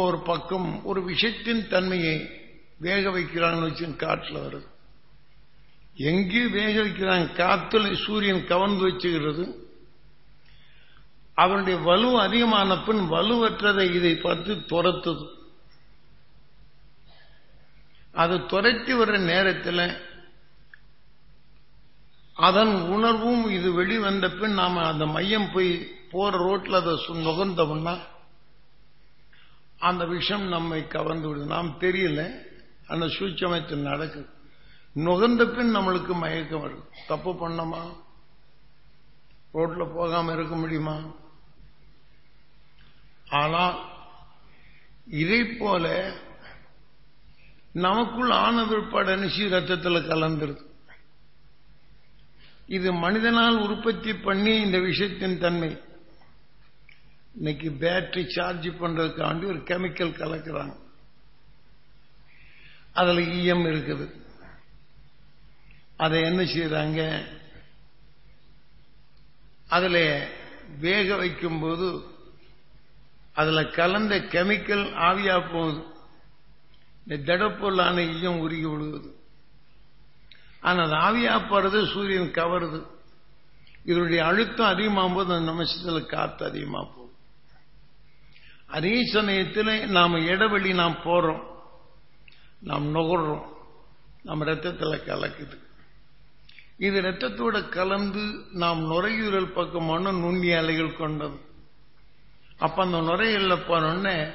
ஒரு பக்கம் ஒரு விஷத்தின் தன்மையை வேக வைக்கிறாங்கன்னு வச்சு காற்றுல வருது. எங்கேயும் வேக வைக்கிறாங்க காத்துல சூரியன் கவர்ந்து வச்சுக்கிறது அவனுடைய வலு அதிகமான பின் வலுவற்றதை இதை பார்த்து துரத்துது. அது துரத்தி வர்ற நேரத்தில் அதன் உணர்வும் இது வெளிவந்த பின் நாம அந்த மையம் போய் போற ரோட்டில் அதை நுகர்ந்தோம்னா அந்த விஷம் நம்மை கவர்ந்து விடுது. நாம் தெரியல அந்த சூட்சமத்தில் நடக்குது. நுகர்ந்த பின் நம்மளுக்கு மயக்கம் வருது. தப்பு பண்ணமா? ரோட்ல போகாம இருக்க முடியுமா? ஆனால் இதை போல நமக்குள் ஆன விற்பாடு அனுசி ரத்தத்தில் கலந்துருது. இது மனிதனால் உற்பத்தி பண்ணி இந்த விஷயத்தின் தன்மை. இன்னைக்கு பேட்டரி சார்ஜ் பண்றதுக்காண்டி ஒரு கெமிக்கல் கலக்கிறாங்க. அதுல ஈயம் இருக்குது. அதை என்ன செய்யறாங்க அதுல வேக வைக்கும்போது அதுல கலந்த கெமிக்கல் ஆவியா போகுது. இந்த திடப்பொருளான ஈயம் உருகி விடுவது ஆனால் அது ஆவியா போறது சூரியன் கவருது. இதனுடைய அழுத்தம் அதிகமாகும் போது அந்த நிமிஷத்துல காத்து அதிகமாக போகும் அதே சமயத்தில் நாம் இடைவெளி நாம் போறோம். நாம் நுகர்றோம். நம்ம ரத்தத்தில் கலக்குது. இது ரத்தத்தோட கலந்து நாம் நுரையீரல் பக்கமான நுண்ணிய அலைகள் கொண்டது. அப்ப அந்த நுரையீரல போனோடனே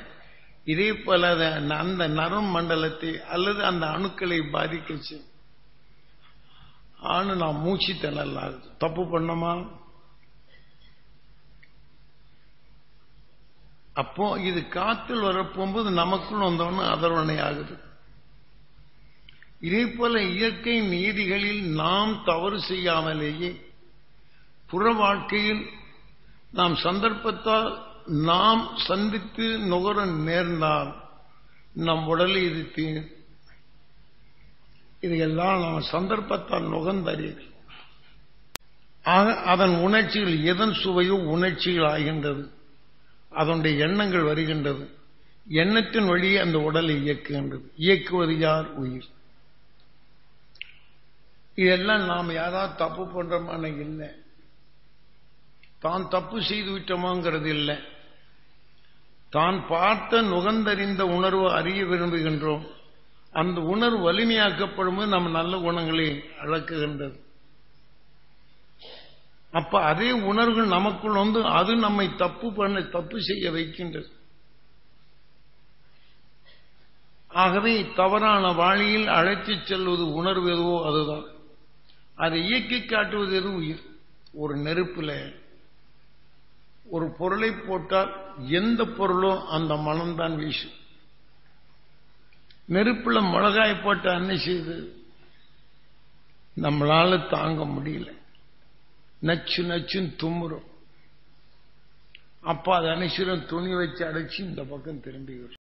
இதே போல அந்த நரம் மண்டலத்தை அல்லது அந்த அணுக்களை பாதிக்கச்சு ஆனு நான் மூச்சு திணறல் ஆகுது. தப்பு பண்ணமா? அப்போ இது காத்தில் வரப்போகும்போது நமக்குள் வந்தவொன்னு அதர்வணை ஆகுது. இதே போல இயற்கை நீதிகளில் நாம் தவறு செய்யாமலேயே புற வாழ்க்கையில் நாம் சந்தர்ப்பத்தால் நாம் சந்தித்து நுகர நேர்ந்தால் நம் உடலை இது தீ இதையெல்லாம் நாம் சந்தர்ப்பத்தால் நுகர்ந்தறியது ஆக அதன் உணர்ச்சிகள் எதன் சுவையோ உணர்ச்சிகள் ஆகின்றது அதனுடைய எண்ணங்கள் வருகின்றது. எண்ணத்தின் வழியே அந்த உடலை இயக்குகின்றது. இயக்குவது யார்? உயிர். இதெல்லாம் நாம் யாராவது தப்பு பண்றோமான இல்லை. தான் தப்பு செய்து விட்டோமாங்கிறது இல்லை. தான் பார்த்த நுகர்ந்தறிந்த உணர்வு அறிய விரும்புகின்றோம். அந்த உணர்வு வலிமையாக்கப்படும் போது நம்ம நல்ல குணங்களை அழக்குகின்றது அப்ப அதே உணர்வுகள் நமக்குள் வந்து அது நம்மை தப்பு பண்ண தப்பு செய்ய வைக்கின்றது. ஆகவே தவறான வாழியில் அழைத்துச் செல்வது உணர்வு எதுவோ அதுதான். அதை இயக்கி காட்டுவது எது உயிர் ஒரு நெருப்புல ஒரு பொருளை போட்டால் எந்த பொருளோ அந்த மனம்தான் வீசும். நெருப்புல மிளகாய் போட்ட அன்னை செய்து நம்மளால தாங்க முடியல. நச்சு நச்சுன்னு தும்முறும். அப்பா அது அனுசரம் துணி வச்சு அடைச்சு இந்த பக்கம் திரும்பி